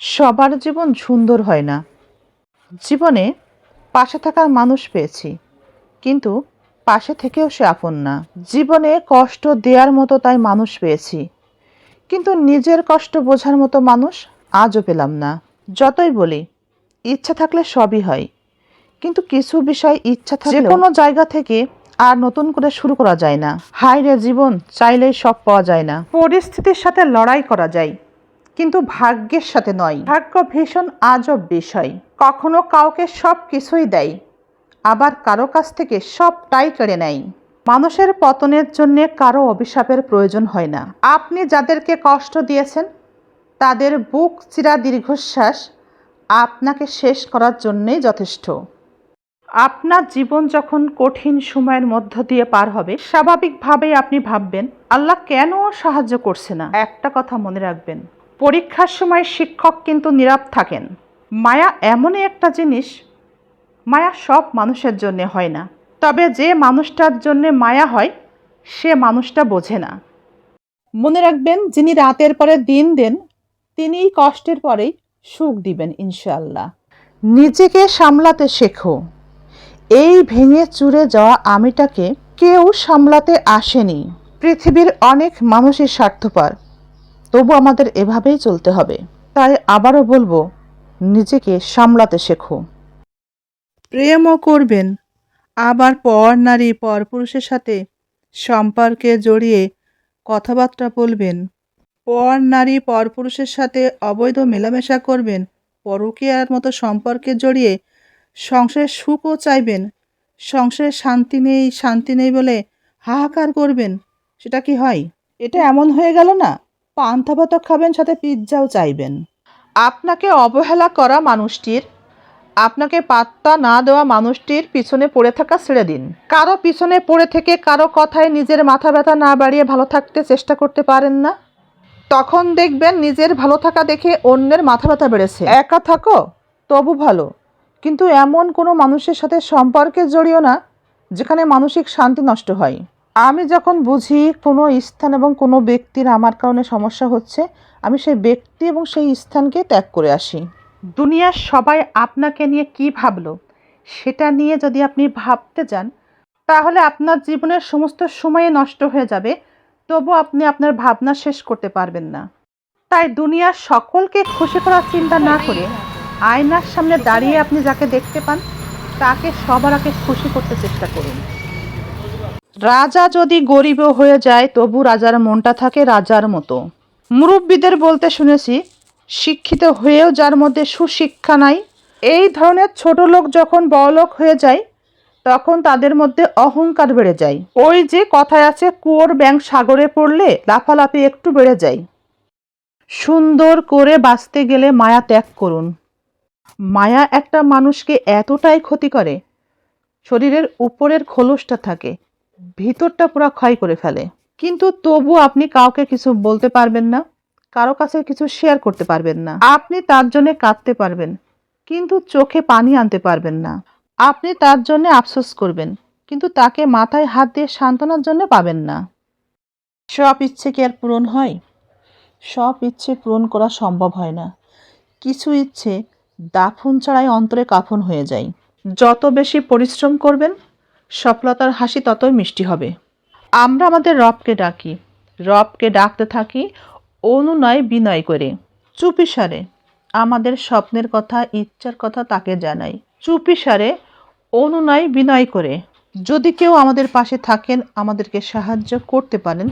সবার জীবন সুন্দর হয় না। জীবনে পাশে থাকার মানুষ পেয়েছি, কিন্তু পাশে থেকেও সে আপন না। জীবনে কষ্ট দেওয়ার মতো তাই মানুষ পেয়েছি, কিন্তু নিজের কষ্ট বোঝার মতো মানুষ আজও পেলাম না। যতই বলি, ইচ্ছা থাকলে সবই হয়, কিন্তু কিছু বিষয় ইচ্ছা থাকে কোনো জায়গা থেকে আর নতুন করে শুরু করা যায় না। হায় রে জীবন, চাইলেই সব পাওয়া যায় না। পরিস্থিতির সাথে লড়াই করা যায়। কিন্তু ভাগ্যের সাথে নয়। ভাগ্য ভীষণ আজব বিষয়। কখনো কাউকে সব কিছুই দেয়, আবার কারও কাছ থেকে সবটাই কেড়ে নেয়। মানুষের পতনের জন্য কারও অভিশাপের প্রয়োজন হয় না। আপনি যাদেরকে কষ্ট দিয়েছেন, তাদের বুক চিরা দীর্ঘশ্বাস আপনাকে শেষ করার জন্যেই যথেষ্ট। আপনার জীবন যখন কঠিন সময়ের মধ্য দিয়ে পার হবে, স্বাভাবিকভাবেই আপনি ভাববেন, আল্লাহ কেন সাহায্য করছে না? একটা কথা মনে রাখবেন পরীক্ষার সময় শিক্ষক কিন্তু নীরব থাকেন। মায়া এমনই একটা জিনিস, মায়া সব মানুষের জন্য হয় না। তবে যে মানুষটার জন্য মায়া হয়, সে মানুষটা বোঝে না। মনে রাখবেন, যিনি রাতের পরে দিন দেন, তিনিই কষ্টের পরেই সুখ দিবেন ইনশাল্লাহ নিজেকে সামলাতে শেখো। এই ভেঙে চুরে যাওয়া আমিটাকে কেউ সামলাতে আসেনি। পৃথিবীর অনেক মানুষই স্বার্থপর। তবু আমাদের এভাবেই চলতে হবে। তাই আবারও বলব, নিজেকে সামলাতে শেখো। প্রেমও করবেন, আবার পর নারী, পর পুরুষের সাথে সম্পর্কে জড়িয়ে কথাবার্তা বলবেন। পর নারী, পর পুরুষের সাথে অবৈধ মেলামেশা করবেন, পরকীয়ার মতো সম্পর্কে জড়িয়ে সংসারের সুখও চাইবেন, সংসারে শান্তি নেই শান্তি নেই বলে হাহাকার করবেন, সেটা কি হয়? এটা এমন হয়ে গেল না? পান্থা ভাত খাবেন, সাথে পিৎজাও চাইবেন। আপনাকে অবহেলা করা মানুষটির, আপনাকে পাত্তা না দেওয়া মানুষটির পিছনে পড়ে থাকা ছেড়ে দিন। কারও পিছনে পড়ে থেকে কারও কথায় নিজের মাথা ব্যথা না বাড়িয়ে ভালো থাকতে চেষ্টা করতে পারেন না। তখন দেখবেন নিজের ভালো থাকা দেখে অন্যের মাথা ব্যথা বেড়েছে। একা থাকো, তবু ভালো। কিন্তু এমন কোনো মানুষের সাথে সম্পর্কে জড়িও না, যেখানে মানসিক শান্তি নষ্ট হয়। আমি যখন বুঝি কোনো স্থান এবং কোনো ব্যক্তির আমার কারণে সমস্যা হচ্ছে, আমি সেই ব্যক্তি এবং সেই স্থানকে ত্যাগ করে আসি। দুনিয়ার সবাই আপনাকে নিয়ে কি ভাবলো, সেটা নিয়ে যদি আপনি ভাবতে যান, তাহলে আপনার জীবনের সমস্ত সময়ে নষ্ট হয়ে যাবে, তবু আপনি আপনার ভাবনা শেষ করতে পারবেন না। তাই দুনিয়ার সকলকে খুশি করার চিন্তা না করে, আয়নার সামনে দাঁড়িয়ে আপনি যাকে দেখতে পান, তাকে সবার আগে খুশি করতে চেষ্টা করুন। রাজা যদি গরিবও হয়ে যায়, তবু রাজার মনটা থাকে রাজার মতো। মুরব্বীদের বলতে শুনেছি, শিক্ষিত হয়েও যার মধ্যে সুশিক্ষা নাই, এই ধরনের ছোট লোক যখন বড়লোক হয়ে যায়, তখন তাদের মধ্যে অহংকার বেড়ে যায়। ওই যে কথায় আছে, কুয়োর ব্যাং সাগরে পড়লে লাফালাফি একটু বেড়ে যায়। সুন্দর করে বাঁচতে গেলে মায়া ত্যাগ করুন। মায়া একটা মানুষকে এতটাই ক্ষতি করে, শরীরের উপরের খোলসটা থাকে। ভিতরটা পুরো ক্ষয় করে ফেলে। কিন্তু তবু আপনি কাউকে কিছু বলতে পারবেন না, কারও কাছে কিছু শেয়ার করতে পারবেন না। আপনি তার জন্য কাঁদতে পারবেন, কিন্তু চোখে পানি আনতে পারবেন না। আপনি তার জন্য আফসোস করবেন, কিন্তু তাকে মাথায় হাত দিয়ে সান্ত্বনার জন্য পাবেন না। সব ইচ্ছে কি আর পূরণ হয়? সব ইচ্ছে পূরণ করা সম্ভব হয় না। কিছু ইচ্ছে দাফন ছাড়াই অন্তরে কাফন হয়ে যায়। যত বেশি পরিশ্রম করবেন সফলতার হাসি ততই মিষ্টি হবে। আমরা আমাদের রবকে ডাকি। রবকে ডাকতে থাকি অনুনয় বিনয় করে। চুপিসারে আমাদের স্বপ্নের কথা, ইচ্ছার কথা তাকে জানাই। চুপিসারে অনুনয় বিনয় করে। যদি কেউ আমাদের পাশে থাকেন, আমাদেরকে সাহায্য করতে পারেন,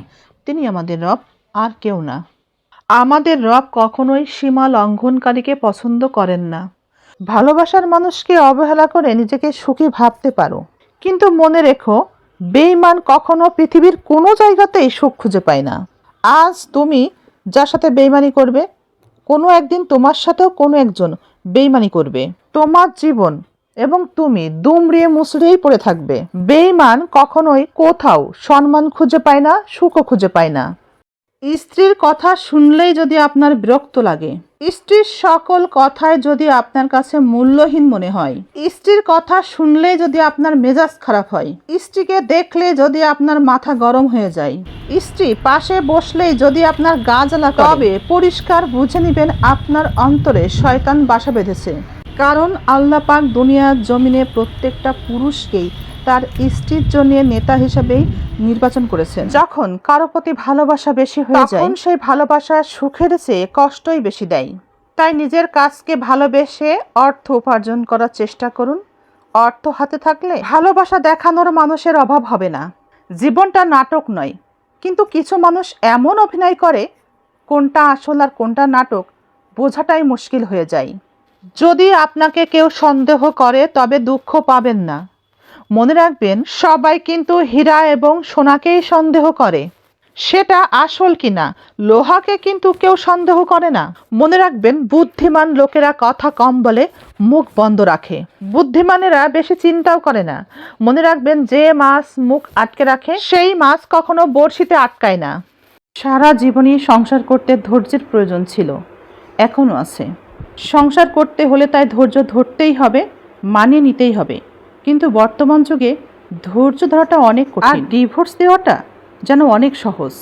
তিনি আমাদের রব, আর কেউ না। আমাদের রব কখনোই সীমা লঙ্ঘনকারীকে পছন্দ করেন না। ভালোবাসার মানুষকে অবহেলা করে নিজেকে সুখী ভাবতে পারো। কিন্তু মনে রেখো বেইমান কখনো পৃথিবীর কোনো জায়গাতেই সুখ খুঁজে পায় না। আজ তুমি যার সাথে বেইমানি করবে, কোনো একদিন তোমার সাথেও কোনো একজন বেইমানি করবে। তোমার জীবন এবং তুমি দুমড়িয়ে মুসড়িয়েই পড়ে থাকবে। বেইমান কখনোই কোথাও সম্মান খুঁজে পায় না, সুখও খুঁজে পায় না। স্ত্রীর কথা শুনলেই যদি আপনার বিরক্ত লাগে। স্ত্রীর সকল কথায় যদি আপনার কাছে মূল্যহীন মনে হয়। স্ত্রীর কথা শুনলেই যদি আপনার মেজাজ খারাপ হয়। স্ত্রীকে দেখলে যদি আপনার মাথা গরম হয়ে যায়। স্ত্রী পাশে বসলেই যদি আপনার গা জ্বালা তবে পরিষ্কার বুঝে নেবেন আপনার অন্তরে শয়তান বাসা বেঁধেছে। কারণ আল্লাহ পাক দুনিয়ার জমিনে প্রত্যেকটা পুরুষকেই তার স্ত্রীর জন্য নেতা হিসেবেই নির্বাচন করেছেন। যখন কারও প্রতি ভালোবাসা বেশি হয়ে যায় তখন সেই ভালোবাসা সুখের চেয়ে কষ্টই বেশি দেয়। তাই নিজের কাজকে ভালোবেসে অর্থ উপার্জন করার চেষ্টা করুন। অর্থ হাতে থাকলে ভালোবাসা দেখানোর মানুষের অভাব হবে না। জীবনটা নাটক নয় কিন্তু কিছু মানুষ এমন অভিনয় করে কোনটা আসল আর কোনটা নাটক বোঝাটাই মুশকিল হয়ে যায়। যদি আপনাকে কেউ সন্দেহ করে, তবে দুঃখ পাবেন না। মনে রাখবেন, সবাই কিন্তু হীরা এবং সোনাকেই সন্দেহ করে। সেটা আসল কিনা, লোহাকে কিন্তু কেউ সন্দেহ করে না। মনে রাখবেন, বুদ্ধিমান লোকেরা কথা কম বলে মুখ বন্ধ রাখে। বুদ্ধিমানেরা বেশি চিন্তাও করে না। মনে রাখবেন, যে মাছ মুখ আটকে রাখে, সেই মাছ কখনো বড়শিতে আটকায় না। সারা জীবনই সংসার করতে ধৈর্যের প্রয়োজন ছিল। এখনও আছে। সংসার করতে হলে তাই ধৈর্য ধরতেই হবে, মানিয়ে নিতেই হবে। কিন্তু বর্তমান যুগে ধৈর্য ধরাটা অনেক কঠিন। আর ডিভোর্স দেওয়াটা যেন অনেক সহজ।